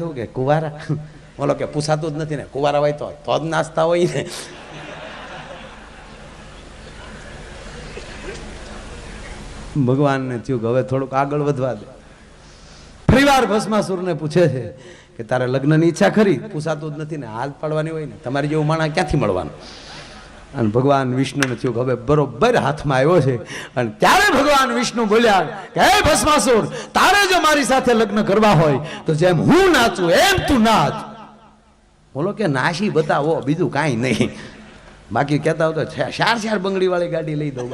શું કે, કુવારા? બોલો કે, પૂછાતું જ નથી ને. કુવારા હોય તો તો જ નાસ્તા હોય ને. ભગવાનને થયું હવે થોડુંક આગળ વધવા દે. ફરીવાર ભસ્માસુરને પૂછે છે કે તારે લગ્નની ઈચ્છા ખરી? પૂછાતું જ નથી ને. હાથ પાડવાની હોય ને. તમારી જેવું માણા ક્યાંથી મળવાનું? અને ભગવાન વિષ્ણુને થયું હવે બરોબર હાથમાં આવ્યો છે. અને ત્યારે ભગવાન વિષ્ણુ બોલ્યા કે, હે ભસ્માસુર, તારે જો મારી સાથે લગ્ન કરવા હોય, તો જેમ હું નાચું, એમ તું નાચ. બોલો કે નાશી બતાવો, બીજું કાંઈ નહીં. બાકી કહેતા હોય તો ચાર ચાર બંગડી વાળી ગાડી લઈ દઉં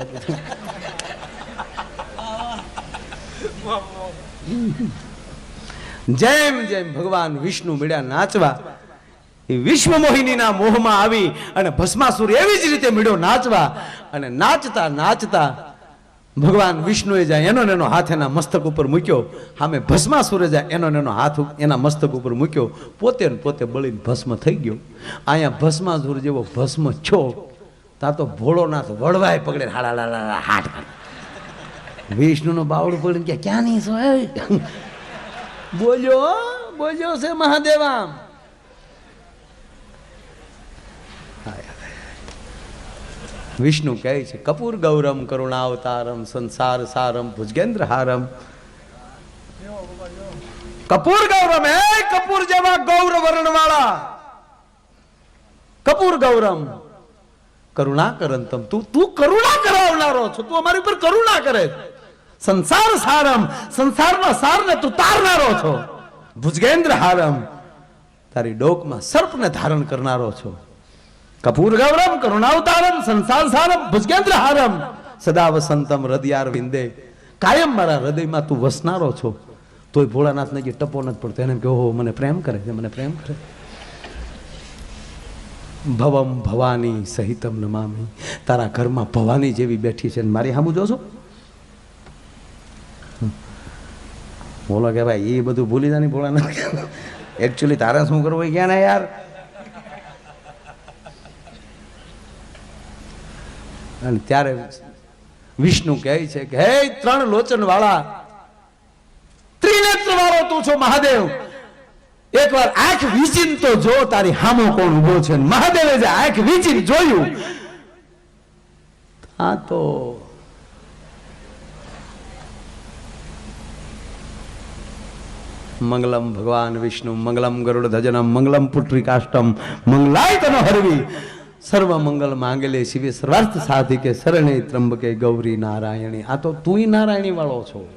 જેમ જેમ ભગવાન વિષ્ણુ મળ્યા નાચવા એ વિશ્વ મોહિનીના મોહમાં આવી અને ભસ્માસુર એવી જ રીતે મળ્યો નાચવા અને નાચતા નાચતા ભગવાન વિષ્ણુએ જાય એનો એનો હાથ એના મસ્તક ઉપર મૂક્યો, સામે ભસ્માસુરે જાય એનો એનો હાથ એના મસ્તક ઉપર મૂક્યો, પોતે પોતે બળીને ભસ્મ થઈ ગયો. અહીંયા ભસ્માસુર જેવો ભસ્મ છો, તા તો ભોળોનાથ વળવાય પકડે હાડા વિષ્ણુનું બાવડું પડીને કે, ક્યાં નહીં સો બોલ્યો બોલ્યો છે મહાદેવામ વિષ્ણુ કહે છે, કપૂર ગૌરમ, કરુણાવતારમ, સંસાર સારમ, ભુજગેન્દ્ર હારમ. કપૂર ગૌરમ, હે કપૂર જેવા ગૌર વર્ણ વાળા કપૂર ગૌરમ, કરુણા કરંતમ તું તું કરુણા કરાવનારો છો, તું અમારી ઉપર કરુણા કરે સંસાર સારમ સંસારના સારને તું તારનારો છો. ભુજગેન્દ્ર હારમ, તારી ડોકમાં સર્પને ધારણ કરનારો છો. કપૂર ગૌરમ કરુણાવતારમ સંસાર સારમ ભુજગેન્દ્ર હારમ સદા વસંતમ હૃદયાર વિંદે કાયમ મારા હૃદયમાં તું વસનારો છો, તોય ભોળાનાથને જે ટપો નથી પડતો. એને કે, ઓહો, મને પ્રેમ કરે છે, મને પ્રેમ કરે. ભવમ ભવાની સહિતમ નમામી. તારા ઘરમાં ભવાની જેવી બેઠી છે મારી સામું જોશો? બોલો કે ભાઈ એ બધું ભૂલી જાય ભોળાનાથ. એકચ્યુઅલી તારે શું કરવું ક્યાં ને યાર? અને ત્યારે વિષ્ણુ કહે છે કે, હે ત્રણ લોચન વાળા ત્રિનેત્ર વાળો તું છો, મહાદેવ. એકવાર આંખ વીચીન તો જો તારી હામો કોણ ઊભો છે. મહાદેવે જે આંખ વીચીન જોયું, આ તો મંગલમ ભગવાન વિષ્ણુ, મંગલમ ગરુડ ધજનમ, મંગલમ પુત્રિકાષ્ટમ મંગલાય તનો હરવી. સર્વ મંગલ માંગલે શિવે સર્વાર્થ સાધિકે શરણે ત્રંબકે ગૌરી નારાયણી. આ તો તુંય નારાયણી વાળો છો.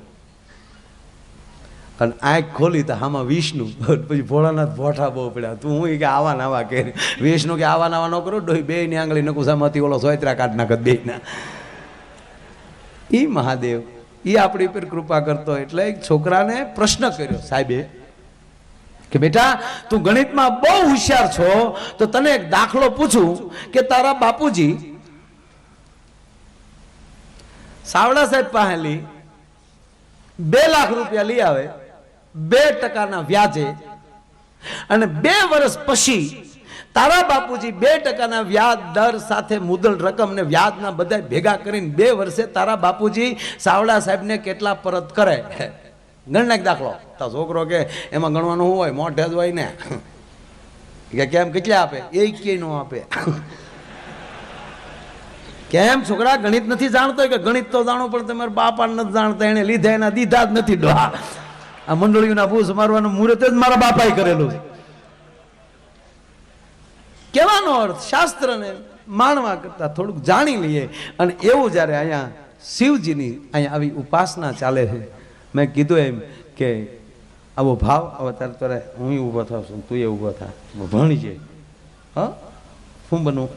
અને આંખ ખોલી તો આમાં વિષ્ણુ. પછી ભોળાનાથ ભોઠા બહુ પડ્યા. તું હું કે આવા નાવા કે. વિષ્ણુ કે આવા નાવા ન કરો. ડોહી બે ની આંગળી નકુસામાંથી ઓલો સોયત્રા કાઢ નાખત બે ના. એ મહાદેવ. એ આપણી પર કૃપા કરતો. એટલે એક છોકરાને પ્રશ્ન કર્યો, સાહેબે કે બેટા, તું ગણિતમાં બહુ હોશિયાર છો, તો તને એક દાખલો પૂછું કે તારા બાપુજી, સાવડા સાહેબ પાસેલી બે લાખ રૂપિયા લઈ આવે, બે ટકાના વ્યાજે, અને બે વર્ષ પછી તારા બાપુજી બે ટકાના વ્યાજ દર સાથે મુદલ રકમ ને વ્યાજના બધા ભેગા કરીને બે વર્ષે તારા બાપુજી સાવડા સાહેબને કેટલા પરત કરે. ગણ નાખ દાખલો. તો છોકરો કે એમાં ગણવાનું શું હોય, મોઢે જ હોય ને. કે કેમ, કેટલા આપે? એ કે નો આપે. કેમ? છોકરા, ગણિત નથી જાણતો કે ગણિત તો જાણો, પણ તમારા બાપા નથી જાણતા, એને લીધા એના દીધા જ નથી. ડોહા. આ મંડળીઓના ભૂસ મારવાનું મુહૂર્ત જ મારા બાપાએ કરેલું કેવાનો અર્થ શાસ્ત્રને માણવા કરતા થોડુંક જાણી લઈએ. અને એવું જ્યારે અહીંયા શિવજીની અહીંયા આવી ઉપાસના ચાલે છે મેં કીધું એમ કે આવો ભાવ હવે તારે તારે હું ઊભો થાવ છું તું એ ઊભો થા. ભણીજે હા? શું બનવું?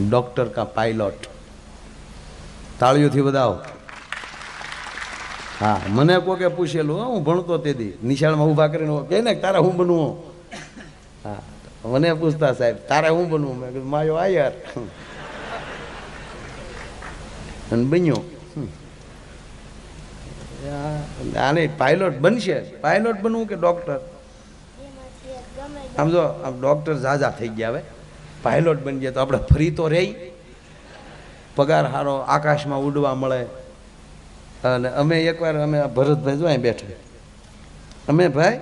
ડોક્ટર કા પાયલોટ. તાળીઓથી બધાઓ હા મને કોકે પૂછેલું હો, ભણતો તેથી નિશાળમાં ઊભા કરીને કે ને તારે હું બનવું? હા મને પૂછતા સાહેબ તારે હું બનવું? મેં કીધું માયો આ યાર અને બન્યો. આને પાયલોટ બનશે. પાયલોટ બનવું કે ડોક્ટર આમ જો, આમ ડોક્ટર ઝાઝા થઈ ગયા હવે. પાયલોટ બની જાય તો આપણે ફરી તો રહી. પગાર સારો આકાશમાં ઉડવા મળે. અને અમે એકવાર, અમે ભરતભાઈ જો બેઠા. અમે ભાઈ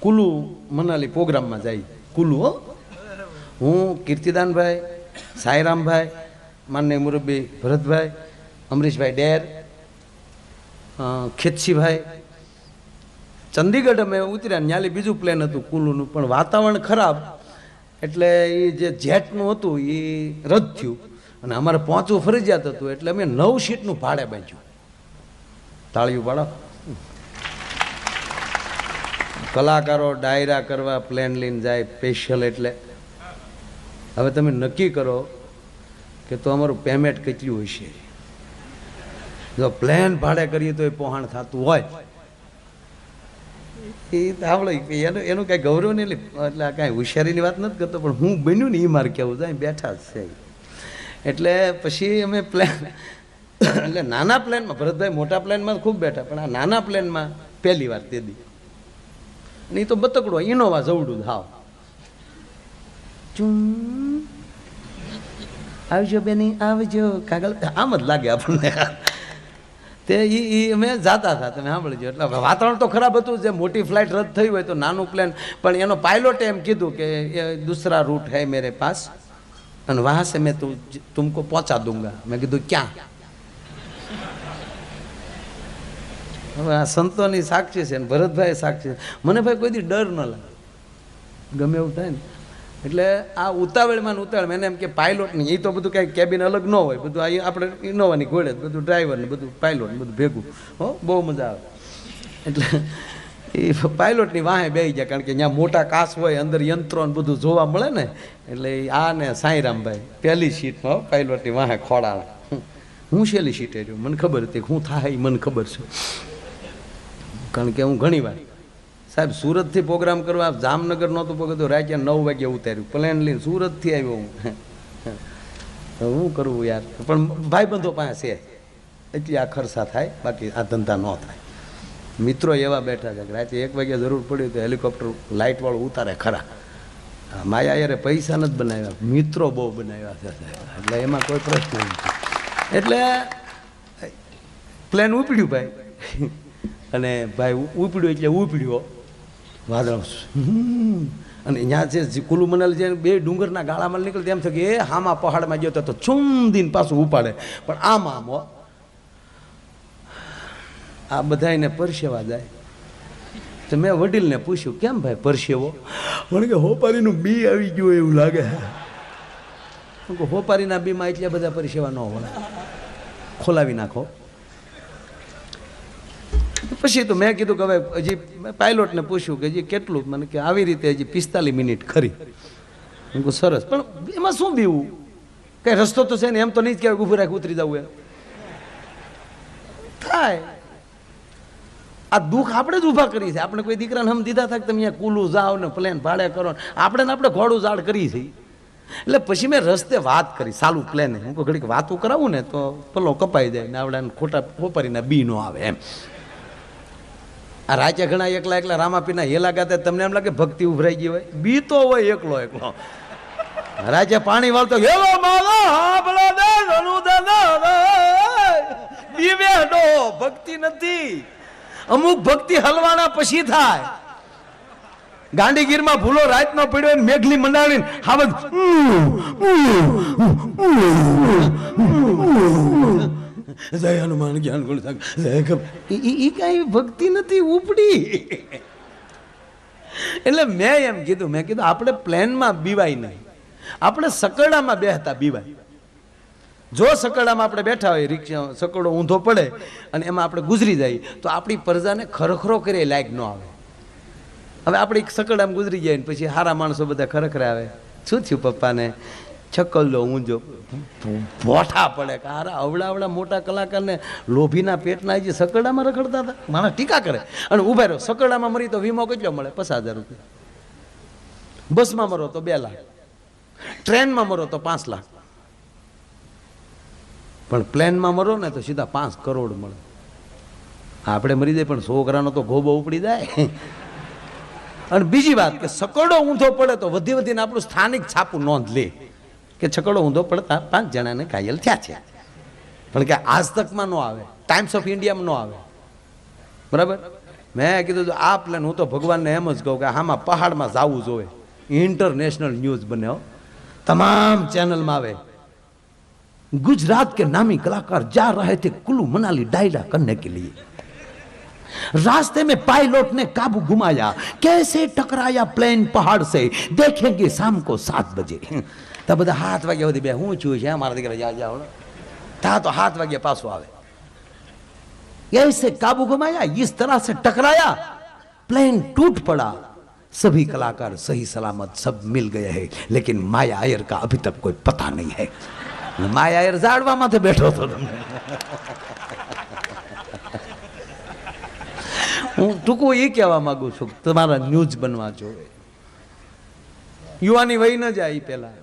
કુલુ મનાલી પ્રોગ્રામમાં જઈએ કુલુ, હો. હું, કીર્તિદાનભાઈ, સાંઈરામભાઈ, માન્ય મુરબ્બી ભરતભાઈ, અમરીશભાઈ ડેર ખેતસીભાઈ ચંદીગઢ અમે ઉતર્યા ન્યાલી બીજું પ્લેન હતું કુલુનું, પણ વાતાવરણ ખરાબ. એટલે એ જે જેટનું હતું એ રદ થયું. અને અમારે પહોંચવું ફરજિયાત હતું, એટલે અમે નવ સીટનું ભાડે બાંધ્યું. તાળીયું પાડો કલાકારો ડાયરા કરવા પ્લેન લઈને જાય સ્પેશિયલ એટલે. હવે તમે નક્કી કરો કે તો અમારું પેમેન્ટ કેટલું હશે? જો પ્લેન ભાડે કરીએ તો એ પોહાણ થતું હોય. એ આપણે એનું એનું કાંઈ ગૌરવ નહીં એટલે કાંઈ હોશિયારીની વાત નથી કરતો, પણ હું બન્યું ને એ મારે કહેવું જાય બેઠા છે. એટલે પછી અમે પ્લેન એટલે નાના પ્લેનમાં ભરતભાઈ મોટા પ્લેનમાં ખૂબ બેઠા, પણ આ નાના પ્લેનમાં પહેલી વાર તે દી. અને એ તો બતકડો ઇનોવા જવડું હાવ. ચુમ આવજો બેની, આવજો. કાગળ આમ જ લાગે આપણને. તે એ એ અમે જતા હતા, તમે સાંભળજો. એટલે વાતાવરણ તો ખરાબ હતું, જે મોટી ફ્લાઇટ રદ થઈ હોય તો નાનું પ્લેન પણ એનો પાયલોટે એમ કીધું કે એ દૂસરા રૂટ હૈ મેરે પાસ. અને વહાં સે મેં તું, તુમકો પહોંચા દૂંગા. મેં કીધું, ક્યાં? હવે આ સંતોની સાક્ષી છે ભરતભાઈ સાક્ષી છે. મને ભાઈ કોઈ દી ડર ન લાગે. ગમે એવું થાય ને. એટલે આ ઉતાવળમાં ઉતાવળ એને એમ કે પાયલોટ નહીં એ તો બધું કાંઈ કેબિન અલગ ન હોય, બધું અહીં આપણે ઇનોવાની ઘોડે બધું ડ્રાઈવરને બધું પાયલોટ ને બધું ભેગું. હો, બહુ મજા આવે. એટલે એ પાયલોટની વાહે બેસી જાય કારણ કે ત્યાં મોટા કાસ હોય, અંદર યંત્રો ને બધું જોવા મળે ને, એટલે આ ને સાંઈરામભાઈ, પહેલી સીટમાં પાયલોટની વાહે ખોડાળા. હું છેલ્લી સીટે રહ્યું? મને ખબર હતી હું થાય મને ખબર છે. કારણ કે હું ઘણી વાર સાહેબ, સુરતથી પ્રોગ્રામ કરવા જામનગર નહોતું પગતું રાત્રે નવ વાગે ઉતાર્યું. પ્લેન લઈને સુરતથી આવ્યો હું. શું કરવું યાર? પણ ભાઈબંધો પાસે એટલી આ ખર્ચા થાય, બાકી આ ધંધા ન થાય. મિત્રો એવા બેઠા છે કે રાતે એક વાગ્યા જરૂર પડી તો હેલિકોપ્ટર લાઇટવાળું ઉતારે ખરા. માયા યારે પૈસા નથી બનાવ્યા. મિત્રો બહુ બનાવ્યા છે એટલે એમાં કોઈ પ્રશ્ન નથી. એટલે પ્લેન ઉપડ્યું ભાઈ. અને ભાઈ ઉપડ્યું એટલે ઉપડ્યો. વાદળ. અને ત્યાં છે કુલુ મનાલી છે બે ડુંગરના ગાળામાં નીકળે તેમ થાય કે એ હામાં પહાડમાં ગયો તો છુમ દીન પાછું ઉપાડે. પણ આમ આમ. આ બધાયને પરસેવા જાય. તો મેં વડીલને પૂછ્યું, કેમ ભાઈ પરસેવો? મને કે, હોપારીનું બી આવી ગયું એવું લાગે. હોપારીના બીમાં એટલા બધા પરસેવા ન હોય. ખોલાવી નાખો. પછી તો મેં કીધું કે હવે હજી પાયલોટને પૂછ્યું કે હજી કેટલું? મને કે આવી રીતે હજી પિસ્તાલીસ મિનિટ ખરી. હું કહું, સરસ. પણ એમાં શું બીવું કઈ રસ્તો તો છે ને, એમ તો નહીં જ કહેવાય ઊભું રાખી ઉતરી જવું એમ. થાય. આ દુઃખ આપણે જ ઊભા કરી છે આપણે કોઈ દીકરાને હમ દીધા થાય તમે અહીંયા કુલું જાઓ ને પ્લેન ભાડે કરો આપણે ને આપણે ઘોડું ઝાડ કરી છે એટલે પછી મેં રસ્તે વાત કરી સાલું પ્લેન હું ઘડીક વાતું કરાવું ને તો પલો કપાઈ જાય ને આવડા ખોટા, ખોપરીને બી નો આવે એમ. આ રાજા ઘણા એકલા એકલા રામાપીના હેલા ગાતા તમને એમ લાગે ભક્તિ ઉભરાઈ ગઈ હોય બીતો હોય એકલો એકલો રાજા પાણી વાળતો હેલો માલો હાંભળો દે ધનુ દે બીવે ડો ભક્તિ નથી અમુક ભક્તિ હલવાના પછી થાય ગાંધીગીરમાં ભૂલો રાતનો પડ્યો ને મેઘલી મંડાવીને હાવજ જય હનુમાન જ્ઞાન ગુણ સાગર જય કપ એ કાંઈ ભક્તિ નથી, ઉપડી. એટલે મેં એમ કીધું, મેં કીધું, આપણે પ્લેનમાં બીવાય નહીં. આપણે સકરડામાં બેહતા બીવાય. જો સકરડામાં આપણે બેઠા હોય, રિક્ષા સકડો ઊંધો પડે અને એમાં આપણે ગુજરી જાય, તો આપણી પ્રજાને ખરખરો કરે લાયક ન આવે. હવે આપણે એક સકરડામાં ગુજરી જાય ને પછી સારા માણસો બધા ખરખરા આવે શું થયું પપ્પાને? છકલ્લો ઊંજો ભોઠા પડે, કે હારા અવડા અવડા મોટા કલાકારને લોભીના પેટના જે સકરડામાં રખડતા હતા? માણસ ટીકા કરે. અને ઊભા રહ્યો સકરડામાં મરી તો વીમો કેટલો મળે? પચાસ હજાર રૂપિયા. બસમાં મરો તો બે લાખ. ટ્રેનમાં મરો તો પાંચ લાખ. પણ પ્લેનમાં મરો ને તો સીધા પાંચ કરોડ મળે. આપણે મરી જાય, પણ છોકરાનો તો ગોબો ઉપડી જાય. અને બીજી વાત કે સકડો ઊંધો પડે તો વધી વધીને આપણું સ્થાનિક છાપું નોંધ લે. કે છકડો ઊંધો પડતા પાંચ જણાને ઘાયલ થયા છે. પણ કે આજ તકમાં ન આવે ટાઈમ્સ ઓફ ઇન્ડિયામાં ન આવે. બરાબર? મેં કીધું આ પ્લેન હું તો ભગવાનને એમ જ કહું કે આમાં પહાડમાં જવું જોઈએ. ઇન્ટરનેશનલ ન્યૂઝ બને તમામ ચેનલમાં આવે. ગુજરાત કે નામી કલાકાર જા રહે થે કુલુ મનાલી ડાયરા કરને કે લીએ. रास्ते में पायलट ने काबू घुमाया कैसे टकराया प्लेन पहाड़ से देखेंगे शाम को सात बजे તો બધા હાથ વાગ્યા સુધી બે હું છું છે મારા દીકરા જા જાઓ તા તો હાથ વાગ્યા પાછો આવે ऐसे काबू घुमाया इस तरह से टकराया प्लेन टूट पड़ा सभी कलाकार सही सलामत सब मिल गए हैं लेकिन माया आयर का अभी तक कोई पता नहीं है માયા આયર ઝાડવા માથે બેઠો હતો તમને હું ટૂંકું એ કહેવા માગું છું તમારા ન્યૂઝ બનવા જોવે યુવાની વહી ન જાય પહેલા.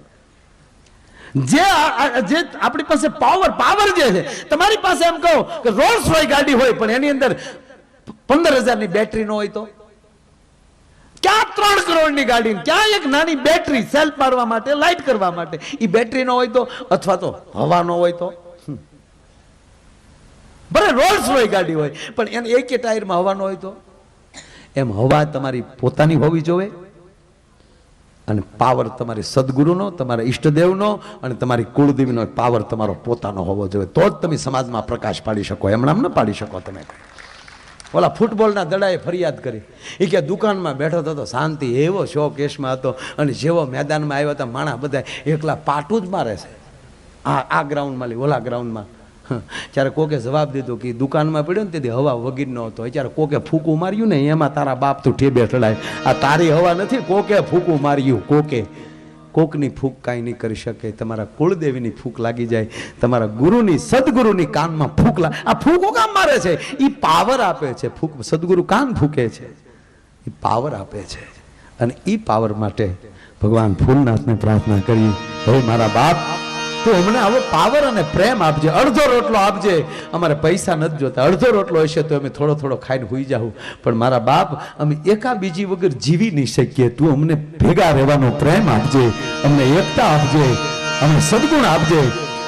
જે જે આપણી પાસે પાવર પાવર જે છે, તમારી પાસે એમ કહો કે રોલ્સ રોય ગાડી હોય, પણ એની અંદર પંદર હજારની બેટરી ન હોય તો? ક્યાં ત્રણ કરોડની ગાડી, ક્યાં એક નાની બેટરી સેલ્ફ મારવા માટે લાઇટ કરવા માટે? એ બેટરી ન હોય તો? અથવા તો હવા ન હોય તો. ભલે રોલ્સ હોય ગાડી હોય, પણ એને એક ટાયરમાં હવાનો હોય તો? એમ હવા તમારી પોતાની હોવી જોવે, અને પાવર તમારી સદગુરુનો, તમારા ઈષ્ટદેવનો, અને તમારી કુળદેવીનો પાવર તમારો પોતાનો હોવો જોઈએ તો જ તમે સમાજમાં પ્રકાશ પાડી શકો એમણામ ન પાડી શકો તમે. ઓલા ફૂટબોલના દડાએ ફરિયાદ કરી. એ કે દુકાનમાં બેઠો હતો શાંતિ, એવો શો કેસમાં હતો, અને જેવો મેદાનમાં આવ્યો હતા, માણા બધા એકલા પાટું જ મારે છે. આ આ ગ્રાઉન્ડમાં લી ઓલા ગ્રાઉન્ડમાં ત્યારે કોકે જવાબ દીધો કે દુકાનમાં પડ્યો ને તેથી હવા વગીર નહોતો હતો. જ્યારે કોકે ફૂકું માર્યું ને એમાં તારા બાપ તું ઠેબે ઠડાય આ તારી હવા નથી, કોકે ફૂકું માર્યું. કોકે કોકની ફૂક કાંઈ નહીં કરી શકે. તમારા કુળદેવીની ફૂક લાગી જાય. તમારા ગુરુની, સદગુરુની કાનમાં ફૂક લા, આ ફૂકો કામ મારે છે? એ પાવર આપે છે. ફૂક, સદગુરુ કાન ફૂકે છે. એ પાવર આપે છે. અને એ પાવર માટે ભગવાન ફૂલનાથને પ્રાર્થના કરી હે મારા બાપ તું અમને આવો પાવર અને પ્રેમ આપજે, અડધો રોટલો આપજે. અમારે પૈસા નથી જોતા. અડધો રોટલો હશે તો અમે થોડો થોડો ખાઈને હોઈ જાઉં પણ મારા બાપ, અમે એકા બીજી વગર જીવી નહીં શકીએ. તું અમને ભેગા રહેવાનો પ્રેમ આપજે, અમને એકતા આપજે, અમને સદગુણ આપજે.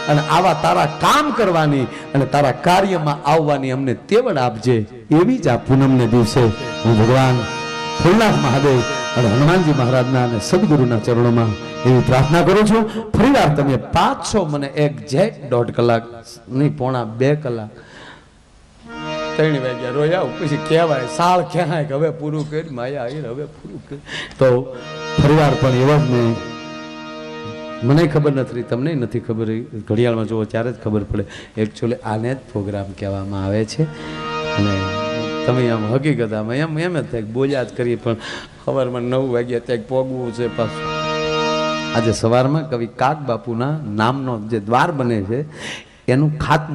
અને આવા તારા કામ કરવાની અને તારા કાર્યમાં આવવાની અમને તેવડ આપજે. એવી જ આ પૂનમને દિવસે હું ભગવાન ફૂલનાથ મહાદેવ અને હનુમાનજી મહારાજના અને સદગુરુના ચરણોમાં એવી પ્રાર્થના કરું છું. ફરીવાર તમે પાછો મને એક જેટ દોઢ કલાક, નહીં, પોણા બે કલાક. ત્રણ વાગ્યા રોયા પછી કહેવાય, સાળ કહેવાય કે હવે પૂરું કરી, માયા આવી હવે પૂરું કરી. તો ફરીવાર પણ એવા જ મેં, મને ખબર નથી, તમને નથી ખબર, ઘડિયાળમાં જુઓ, ત્યારે જ ખબર પડે. એકચ્યુઅલી આને જ પ્રોગ્રામ કહેવામાં આવે છે. અને તમે આમ હકીકત આમ એમ એમ જ થાય બોલ્યા જ કરીએ, પણ સવારમાં નવ વાગ્યા ત્યાં પોગવું છે પાછું. આજે સવારમાં કવિ કાક બાપુના નામનો જે દ્વાર બને છે, એનું ખાતમું